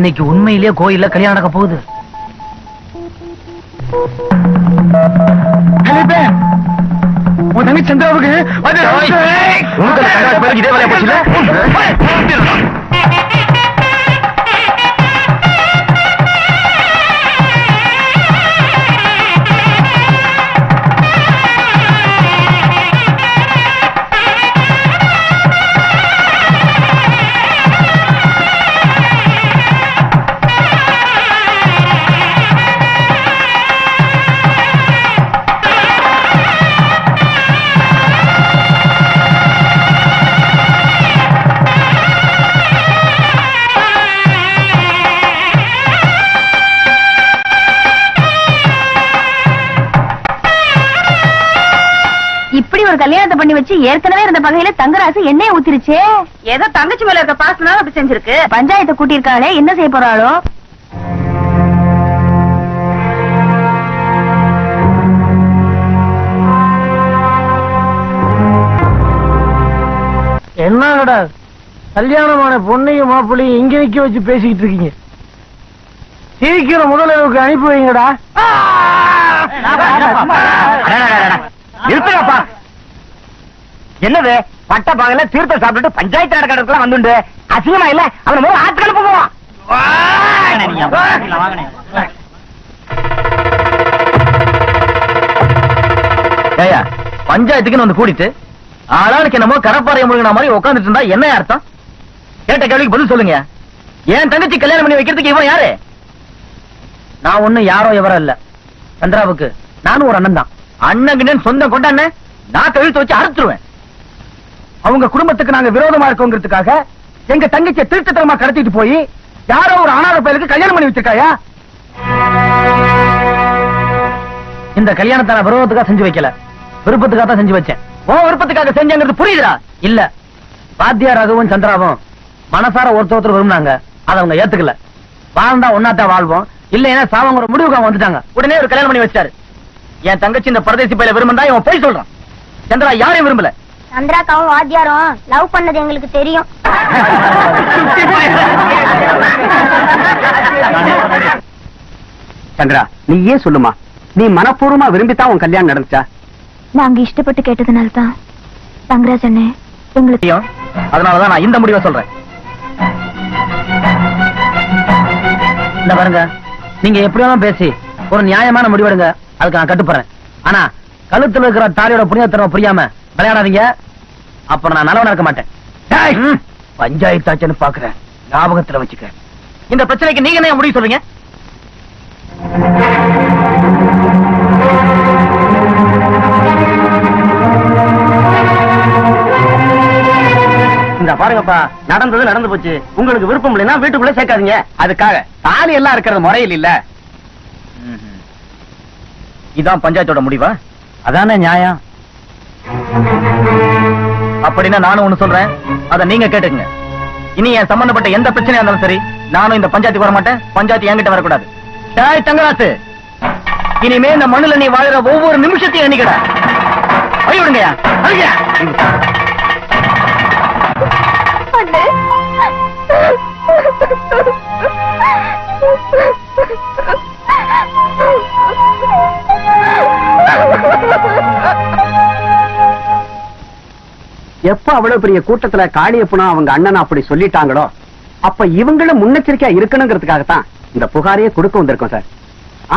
இன்னைக்கு உண்மையிலேயே கோயில்ல கல்யாணம் நடக்க போகுது உன் தங்கச்சி சந்திராவுக்கு பண்ணி வச்சு ஏற்கனவே இருந்த பகையில தங்கராசு எண்ணெய் ஊத்திருச்சே. ஏதோ தங்கச்சி மேல இருக்க பாசனால அப்படி செஞ்சிருக்கு. பஞ்சாயத்தை கூட்டியிருக்காளே என்ன செய்ய போறாளோ? என்னடா கல்யாணமான பொண்ணையும் மாப்பிள்ளையும் இங்க நிக்க வச்சு பேசிக்கிட்டு இருக்கீங்க. சீக்கிரம் முதலவுக்கு அனுப்பி வைங்கடா. நிறுத்துங்கப்பா என்னது பட்ட பகல தீர்த்த சாப்பிட்டுட்டு பஞ்சாயத்து நடக்கிறதுக்குலாம் வந்துண்டு அசிங்கமா இல்ல? அவன முதல்ல ஆட்கள் போவோம் ஏயா பஞ்சாயத்துக்குன்னு வந்து கூடிட்டு ஆளாளுக்கு என்னமோ கரப்பாறைய முழுகின மாதிரி உட்காந்துட்டு இருந்தா என்ன அர்த்தம்? கேட்ட கேள்விக்கு பதில் சொல்லுங்க. ஏன் தங்கச்சி கல்யாணம் பண்ணி வைக்கிறதுக்கு இவன் யாரு? நான் ஒண்ணு யாரோ எவரோ இல்ல. சந்திராவுக்கு நானும் ஒரு அண்ணன் தான் அண்ணன் சொந்தம் கொண்ட அண்ணன் நான் கழுத்து வச்சு அறுத்துருவேன். அவங்க குடும்பத்துக்கு நாங்க விரோதமா இருக்கோங்கிறதுக்காக எங்க தங்கச்சியை திருட்டுத்தனமா கடத்திட்டு போய் யாரோ ஒரு அனாதை பயலுக்கு கல்யாணம் பண்ணி வச்சிருக்காயா? இந்த கல்யாணத்தை நான் விரோதத்துக்காக செஞ்சு வைக்கல. விருப்பத்துக்காக தான் செஞ்சு வச்சேன். ஓ விருப்பத்துக்காக செஞ்சங்கிறது புரியுதா இல்ல. பாத்தியா ரகுவும் சந்திராவும் மனசார ஒருத்தர் ஒருத்தர் விரும்பினாங்க அதை அவங்க ஏத்துக்கல. வாழ்ந்தா ஒன்னாத்தான் வாழ்வோம். இல்லைன்னா சாவங்கிற முடிவுக்கு அவங்க வந்துட்டாங்க. உடனே ஒரு கல்யாணம் பண்ணி வச்சாரு என் தங்கச்சி இந்த பரதேசி பையில விரும்புந்தா இவன் போய் சொல்றான். சந்திரா யாரையும் விரும்பல. சந்திராக்காவும் வாத்தியாரும் லவ் பண்ணது எங்களுக்கு தெரியும். சந்திரா நீ ஏன் சொல்லுமா? நீ மனப்பூர்வமா விரும்பித்தான் உன் கல்யாணம் நடந்துச்சா? நாங்க இஷ்டப்பட்டு கேட்டதுனால தான் தங்கராஜ் அண்ணே எங்களுக்கு தெரியும். அதனாலதான் நான் இந்த முடிவை சொல்றேன். இந்த பாருங்க நீங்க எப்படியாலும் பேசி ஒரு நியாயமான முடிவெடுங்க அதுக்கு நான் கட்டுப்படுறேன். ஆனா கழுத்துல இருக்கிற தாலியோட புனிதத்தனம் புரியாம விளையாடாதீங்க. அப்புறம் நான் நல்லவனா இருக்க மாட்டேன். பஞ்சாயத்தாச்சுன்னு பாக்குறேன் ஞாபகத்துல வச்சுக்க. இந்த பிரச்சனைக்கு நீங்க என்ன முடிவு சொல்றீங்க? இந்த பாருங்கப்பா நடந்தது நடந்து போச்சு. உங்களுக்கு விருப்பம் இல்லைன்னா வீட்டுக்குள்ள சேர்க்காதீங்க. அதுக்காக தாலி எல்லாம் இருக்கிறது முறையில் இல்ல. இதான் பஞ்சாயத்தோட முடிவா? அதானே நியாயம்? அப்படின்னா நானும் ஒண்ணு சொல்றேன். அத நீங்க கேட்டுக்கங்க. இனி என் சம்பந்தப்பட்ட எந்த பிரச்சனையா இருந்தாலும் சரி நானும் இந்த பஞ்சாயத்துக்கு வர மாட்டேன் பஞ்சாயத்து என்கிட்ட வரக்கூடாது. டேய் தங்கராசு! இனிமே இந்த மண்ணுல நீ வாழுற ஒவ்வொரு நிமிஷத்தையும் எண்ணிக்கடா. ஐயோ விடுங்கய்யா. ஐயா எப்ப அவ்வளவு பெரிய கூட்டத்துல காளியப்பனா அவங்க அண்ணன் அப்படி சொல்லிட்டாங்களோ அப்ப இவங்களும் முன்னெச்சரிக்கையா இருக்கணுங்கிறதுக்காகத்தான் இந்த புகாரையே கொடுக்க வந்திருக்கோம் சார்.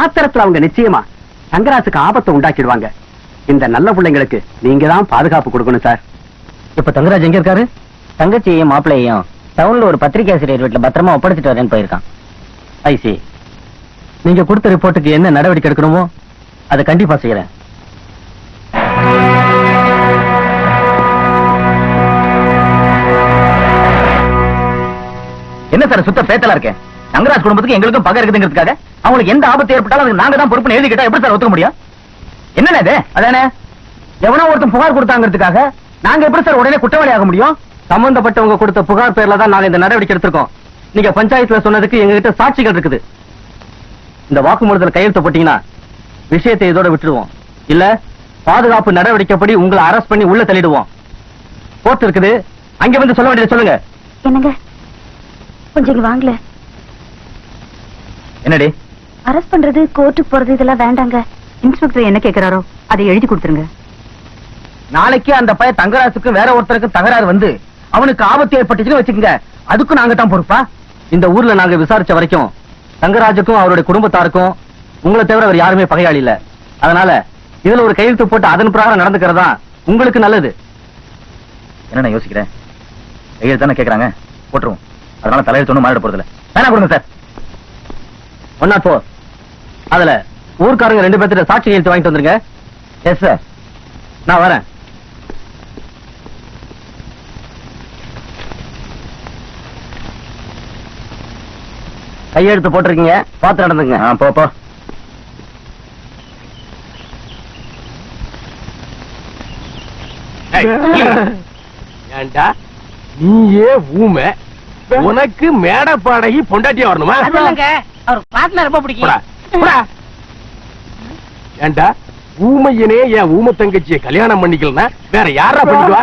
ஆத்திரத்துல அவங்க நிச்சயமா சங்கராசுக்கு ஆபத்தை உண்டாக்கிடுவாங்க. இந்த நல்ல பிள்ளைங்களுக்கு நீங்க தான் பாதுகாப்பு கொடுக்கணும் சார். இப்ப தங்கராஜ் எங்க இருக்காரு? தங்கச்சியையும் மாப்பிள்ளையும் டவுன்ல ஒரு பத்திரிகை ஆசிரியர் வீட்டுல பத்திரமா ஒப்படைச்சிட்டு வரேன்னு போயிருக்கான். ஐசி நீங்க கொடுத்த ரிப்போர்ட்டுக்கு என்ன நடவடிக்கை எடுக்கணுமோ அதை கண்டிப்பா செய்யறேன். என்ன சார் சுத்த பேத்தலா இருக்கேன்? தங்கராஜ் குடும்பத்துக்கு எங்களுக்கும் பகை இருக்குதுங்கிறதுக்காக அவங்களுக்கு எந்த ஆபத்து ஏற்பட்டாலும் அதுக்கு நாங்க தான் பொறுப்புன்னு எழுதி கேட்டா எப்படி சார் ஒத்துக்க முடியும்? என்னென்ன இது? அதானே? எவனோ ஒருத்தன் புகார் கொடுத்தாங்கிறதுக்காக நாங்க எப்படி சார் உடனே குற்றவாளி ஆக முடியும்? சம்பந்தப்பட்டவங்க கொடுத்த புகார் பேர்ல தான் நாங்க இந்த நடவடிக்கை எடுத்திருக்கோம். நீங்க பஞ்சாயத்துல சொன்னதுக்கு எங்க கிட்ட சாட்சிகள் இருக்குது. இந்த வாக்குமூலத்துல கையெழுத்து போட்டீங்கன்னா விஷயத்தை இதோட விட்டுடுவோம் இல்ல பாதுகாப்பு நடவடிக்கைப்படி உங்களை அரெஸ்ட் பண்ணி உள்ள தள்ளிடுவோம். கோர்ட் இருக்குது. அங்க வந்து சொல்ல வேண்டியது சொல்லுங்க. என்னங்க? கொஞ்சம் இங்க வாங்கல என்னடி? அரெஸ்ட் பண்றது கோர்ட்டுக்கு போறது இதெல்லாம் வேண்டாங்க. இன்ஸ்பெக்டர் என்ன கேக்குறாரோ அதை எழுதி கொடுத்துருங்க. நாளைக்கு அந்த பையன் தங்கராசுக்கு வேற ஒருத்தருக்கு தகராறு வந்து அவனுக்கு ஆபத்து ஏற்பட்டுச்சுன்னு வச்சுக்கோங்க. அதுக்கும் நாங்க தான் பொறுப்பா? இந்த ஊர்ல நாங்க விசாரிச்ச வரைக்கும் தங்கராஜுக்கும் அவருடைய குடும்பத்தாருக்கும் உங்களை தவிர வேற யாருமே பகையாளி இல்ல. அதனால இதுல ஒரு கையெழுத்து போட்டு அதன் பிரகாரம் நடந்துக்கிறதா உங்களுக்கு நல்லது. என்ன நான் யோசிக்கிறேன்? கையெழுத்து தானே கேக்குறாங்க? போட்டுருவோம். அதனால தலையெழுத்து ஒண்ணும் மாறிட போறதில்ல. வேணா கொடுங்க சார். ஒன் நாட் ஃபோர் அதுல ஊர்க்காரங்க ரெண்டு பேர்த்திட்ட சாட்சி கையெழுத்து வாங்கிட்டு வந்துருங்க. எஸ் சார் நான் வரேன். கையெழுத்து போட்டிருக்கீங்க. பார்த்து நடந்துங்க. போ போ. ஏண்டா? நீயே ஊமை. உனக்கு மேட பாடகி பொண்டாட்டியா வரணுமா? அவர் பாட்டுல ரொம்ப பிடிக்கும். போடா, போடா. ஏண்டா ஊமையனே என் ஊமை தங்கச்சிய கல்யாணம் பண்ணிக்கலனா வேற யாரா பண்ணிக்குவா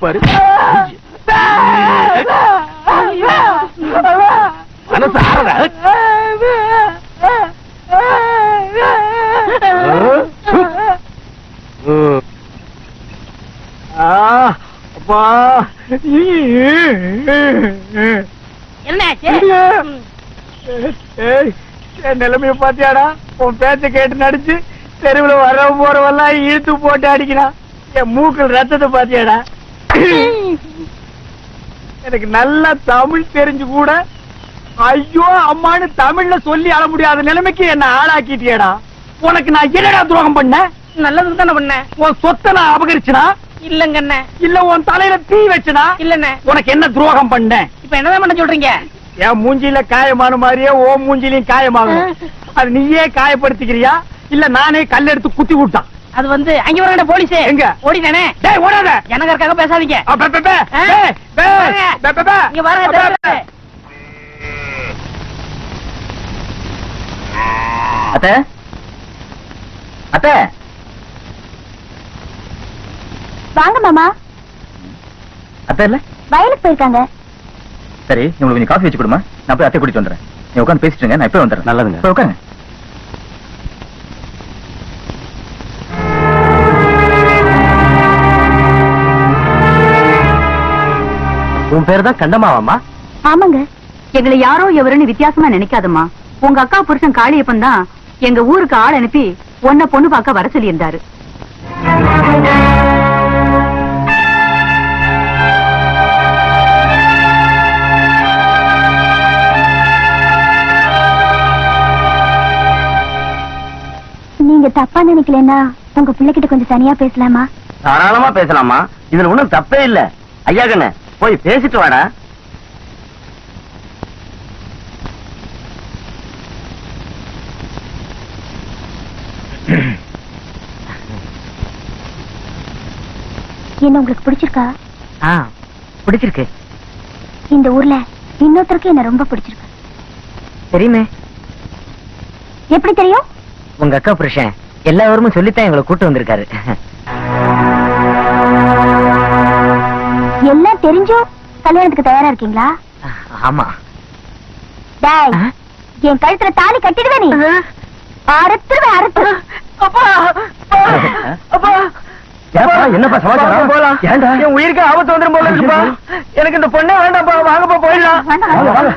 பாரு மூஞ்சிய. மனசு ஆறடா ம். அப்பா என்னாச்சு ஏய், என் நிலைமைய பாத்தியாடா உன் பேச்ச கேட்டு நடிச்சு தெருவுல வர போறவெல்லாம் இழுத்து போட்டு அடிக்கிறான் என் மூக்கில் ரத்தத்தை பாத்தியாடா எனக்கு நல்லா தமிழ் தெரிஞ்சு கூட ஐயோ அம்மான்னு தமிழ்ல சொல்லி அழ முடியாத நிலைமைக்கு என்ன ஆளாக்கிட்டியேடா. உனக்கு நான் என்னடா துரோகம் பண்ணேன்? நல்லதுக்கு தானே பண்ணேன். உன் சொத்தை நான் அபகரிச்சனா? இல்லங்க அண்ணே இல்ல உன் தலையில தீ வச்சனா இல்லண்ணே. உனக்கு என்ன துரோகம் பண்ணேன் இப்ப என்னதான் பண்ண சொல்றீங்க? என் மூஞ்சில காயமான மாதிரியே ஓ மூஞ்சிலையும் காயமாகும் அது நீயே காயப்படுத்திக்கிறியா? இல்ல நானே கல் எடுத்து குத்தி விட்டான். அது வந்து அங்க வரங்க போலீஸ். எங்க? ஓடிட்டானே டேய் ஓடாத. ஜனகருக்காக பேசாதீங்க. அ, பே, பே, பே. ஆ? டேய், டேய், வாங்க. பே, பே, பே. இங்க. தெரியுது. அத்தை. அத்தை. வாங்க மாமா. அத்தை இல்ல? வயலுக்கு போயிருக்காங்க. சரி உங்களுக்கு கொஞ்சம் காஃபி வச்சு கொடுமா. நான் போய் அத்தை கூட்டிட்டு வந்துடுறேன். நீ உட்காந்து பேசிட்டு இருங்க நான் இப்ப வந்துடுறேன். நல்லதுங்க. போய் உட்காருங்க. உன் பேர் தான் கண்டமாவாமா ஆமாங்க. எங்களை யாரோ எவருன்னு வித்தியாசமா நினைக்காதம்மா. உங்க அக்கா புருஷன் காளியப்பன் தான் எங்க ஊருக்கு ஆள் அனுப்பி உன்னை பொண்ணு பார்க்க வர சொல்லியிருந்தாரு. தப்பா நினைக்கலன்னா உங்க பிள்ளைகிட்ட கொஞ்சம் தனியா பேசலாமா? தாராளமா பேசலாமா. இதுல ஒண்ணும் தப்பே இல்ல. ஐயா கண்ணு போய் பேசிட்டு வாடா. என்ன உங்களுக்கு பிடிச்சிருக்கா? ஆ பிடிச்சிருக்கு. இந்த ஊர்ல இன்னொருத்தருக்கு என்ன ரொம்ப பிடிச்சிருக்கு? தெரியுமே. எப்படி தெரியும்? உங்க அக்கா புருஷன். எல்லாருமே சொல்லித்தான் எங்களை கூட்டு வந்திருக்காரு. எல்லாம் தெரிஞ்சும் கல்யாணத்துக்கு தயாரா இருக்கீங்களா? ஆமா. டேய் என் கழுத்துல தாலி கட்டிடுவே நீ. அறுத்துருவேன் அறுத்து என்னப்பா சமாச்சாரம்? போலாம் ஏன்டா? என் உயிருக்கு ஆபத்து வந்துரும் போல இருக்குப்பா. எனக்கு இந்த பொண்ணே வேண்டாம்ப்பா வாங்கப்பா போயிடலாம். வாங்க.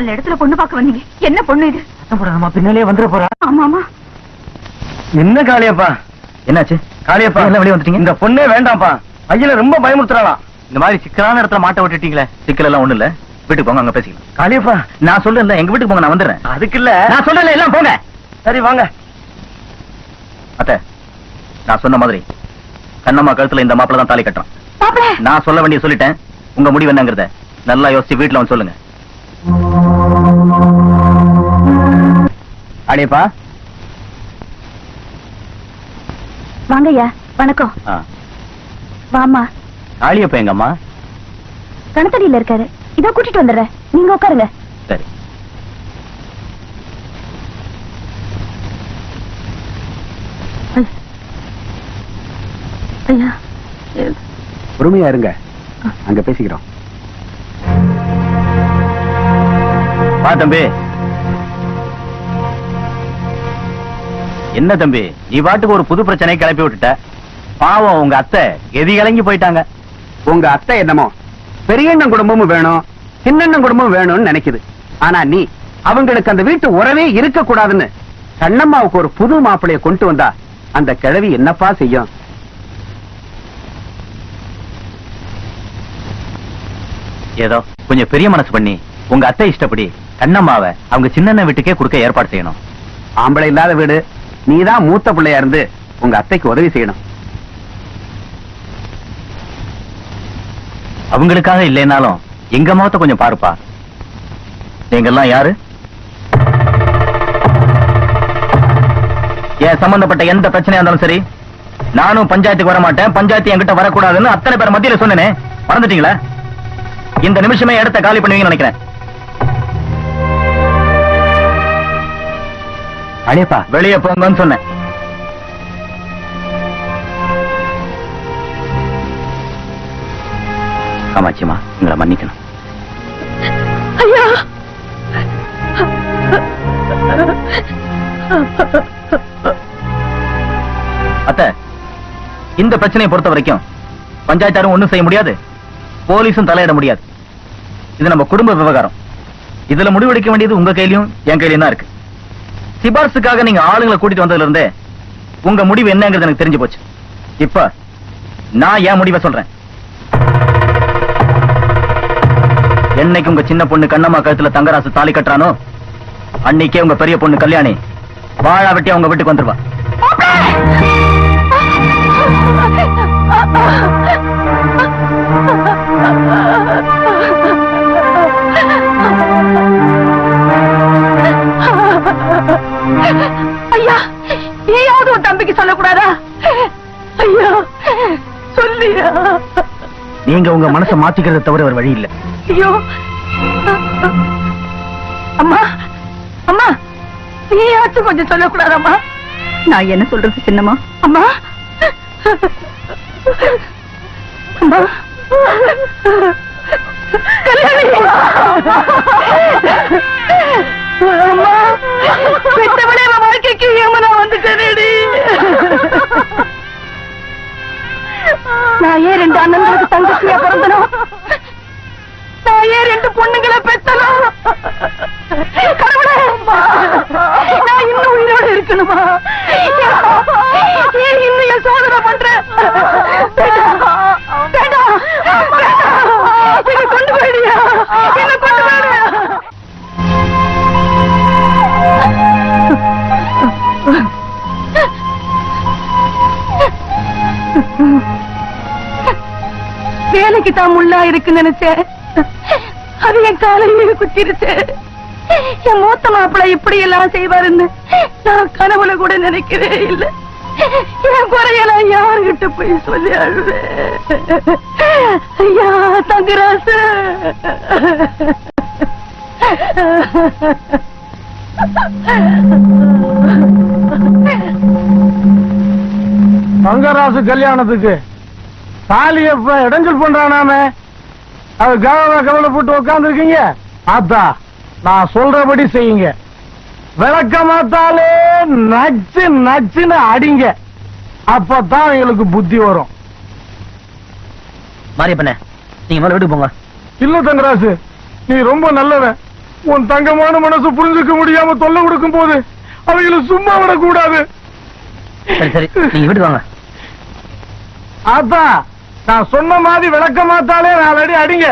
நல்ல இடத்துல பொண்ணு பார்க்க வந்தீங்க. என்ன பொண்ணு இது? நம்ம பின்னாலே வந்துட போறா. ஆமா ஆமா. என்ன காளியப்பா? என்னாச்சு? காளியப்பா எல்லாம் வெளியே வந்துட்டீங்க? இந்த பொண்ணே வேண்டாம்ப்பா. பையல ரொம்ப பயமுறுத்துறாளாம் இந்த மாதிரி சிக்கலான இடத்துல மாட்ட விட்டுட்டீங்களே சிக்கல் எல்லாம் ஒண்ணு இல்ல வீட்டுக்கு போங்க அங்க பேசிக்கலாம். காளியப்பா நான் சொல்றேன்ல எங்க வீட்டுக்கு போங்க நான் வந்துடுறேன் அதுக்கு இல்ல. நான் சொல்றேன்ல எல்லாம் போங்க. சரி வாங்க. அத்தை நான் சொன்ன மாதிரி கண்ணம்மா கழுத்துல இந்த மாப்பிள்ள தான் தாலி கட்டுறான். நான் சொல்ல வேண்டிய சொல்லிட்டேன். உங்க முடிவு என்னங்கறத நல்லா யோசிச்சு வீட்டுல வந்து சொல்லுங்க. அடியப்பா வாங்கய்யா வணக்கம். வாமா காளியப்பா எங்கம்மா கணத்தடியில இருக்காரு. இதோ கூட்டிட்டு வந்துடுறேன். நீங்க உட்காருங்க. சரி. ஐயா. பொறுமையா இருங்க. அங்க பேசிக்கிறோம். வா தம்பி. என்ன தம்பி நீ பாட்டுக்கு ஒரு புது பிரச்சனையை கிளப்பி விட்டுட்ட? பாவம் உங்க அத்தை எதி கலங்கி போயிட்டாங்க. உங்க அத்தை என்னமோ பெரியண்ணன் குடும்பமும் வேணும் சின்னண்ணன் குடும்பமும் வேணும்னு நினைக்குது. ஆனா நீ அவங்களுக்கு அந்த வீட்டு உறவே இருக்க கூடாதுன்னு கண்ணம்மாவுக்கு ஒரு புது மாப்பிளைய கொண்டு வந்தா அந்த கிழவி என்னப்பா செய்யும்? ஏதோ கொஞ்சம் பெரிய மனசு பண்ணி உங்க அத்தை இஷ்டப்படி கண்ணம்மாவை அவங்க சின்னண்ண வீட்டுக்கே கொடுக்க ஏற்பாடு செய்யணும். ஆம்பளை இல்லாத வீடு. நீதான் மூத்த பிள்ளையா இருந்து உங்க அத்தைக்கு உதவி செய்யணும். அவங்களுக்காக இல்லைனாலும் எங்க முகத்தை கொஞ்சம் பாருப்பா. நீங்கெல்லாம் யாரு? ஏன் சம்பந்தப்பட்ட எந்த பிரச்சனையா இருந்தாலும் சரி நானும் பஞ்சாயத்துக்கு வர மாட்டேன் பஞ்சாயத்து என்கிட்ட வரக்கூடாதுன்னு அத்தனை பேர் மத்தியில சொன்னேனே. மறந்துட்டீங்களா? இந்த நிமிஷமே இடத்த காலி பண்ணுவீங்கன்னு நினைக்கிறேன். அழையப்பா வெளியே போங்கன்னு சொன்னேன். காமாட்சிமா உங்களை மன்னிக்கணும். ஐயா! அத்த இந்த பிரச்சனையை பொறுத்த வரைக்கும் பஞ்சாயத்தாரும் ஒண்ணும் செய்ய முடியாது போலீஸும் தலையிட முடியாது. இது நம்ம குடும்ப விவகாரம். இதுல முடிவெடுக்க வேண்டியது உங்க கையிலயும் என் கையிலயும் தான் இருக்கு. சிபார்சுக்காக நீங்க ஆளுங்களை கூட்டிட்டு வந்ததுல இருந்தே உங்க முடிவு என்னங்கிறது எனக்கு தெரிஞ்சு போச்சு. இப்ப நான் என் முடிவை சொல்றேன். என்னைக்கு உங்க சின்ன பொண்ணு கண்ணம்மா கழுத்துல தங்கராசு தாலி கட்டுறானோ அன்னைக்கே உங்க பெரிய பொண்ணு கல்யாணி வாழா வெட்டி அவங்க வீட்டுக்கு வந்துருவா. ஐயா சொல்லக்கூடாதா? ஐயா சொல்லியா நீங்க உங்க மனசை மாத்திக்கிறத தவிர ஒரு வழி இல்ல. ஐயோ. அம்மா அம்மா நீயாச்சும் கொஞ்சம் சொல்லக்கூடாதம்மா? நான் என்ன சொல்றது சின்னம்மா? அம்மா. அம்மா. கல்யாணி. அம்மா. வாழ்க்கைக்கு ஏமனா நான் வந்துட்டேனேடி. நான் ஏன் ரெண்டு அண்ணன்களுக்கு தங்கச்சியா பிறந்தனும் நான் ஏன் ரெண்டு பொண்ணுங்களை பெத்தனும் கடவுளே நான் இன்னும் உயிரோட இருக்கணுமா? ஏன் இன்னும் என் சோதனை பண்றேன் கொண்டு போயிடுயா? என்ன கொண்டு வேலைக்கு தான் முள்ளா இருக்குன்னு நினைச்சேன். அது என் காலையில குத்திருச்சு. என் மூத்த மாப்பிள்ள இப்படி எல்லாம் செய்வாருன்னு நான் கனவுல கூட நினைக்கவே இல்லை. என் குறையெல்லாம் யாருகிட்ட போய் சொல்லி அழுவேன்? ஐயா தங்கராசு. தங்கராசு கல்யாணத்துக்கு தாலி எப்ப இடைஞ்சல் பண்றானாமே? அது கவலை கவலைப்பட்டு உட்கார்ந்துருக்கீங்க? அத்தா நான் சொல்றபடி செய்யுங்க. விளக்க மாத்தாலே நச்சு நச்சுன்னு அடிங்க. அப்பதான் எங்களுக்கு புத்தி வரும். மாரியப்பண்ண நீங்க மேல வீட்டுக்கு போங்க. இல்ல தங்கராசு நீ ரொம்ப நல்லவன். உன் தங்கமான மனசு புரிஞ்சுக்க முடியாம தொல்லை கொடுக்கும் போது அவைகளை சும்மா விடக்கூடாது. சரி சரி நீங்க வீட்டுக்கு வாங்க. அத்தா நான் சொன்ன மாதிரி விளக்க மாத்தாலே நாலு அடி அடிங்க.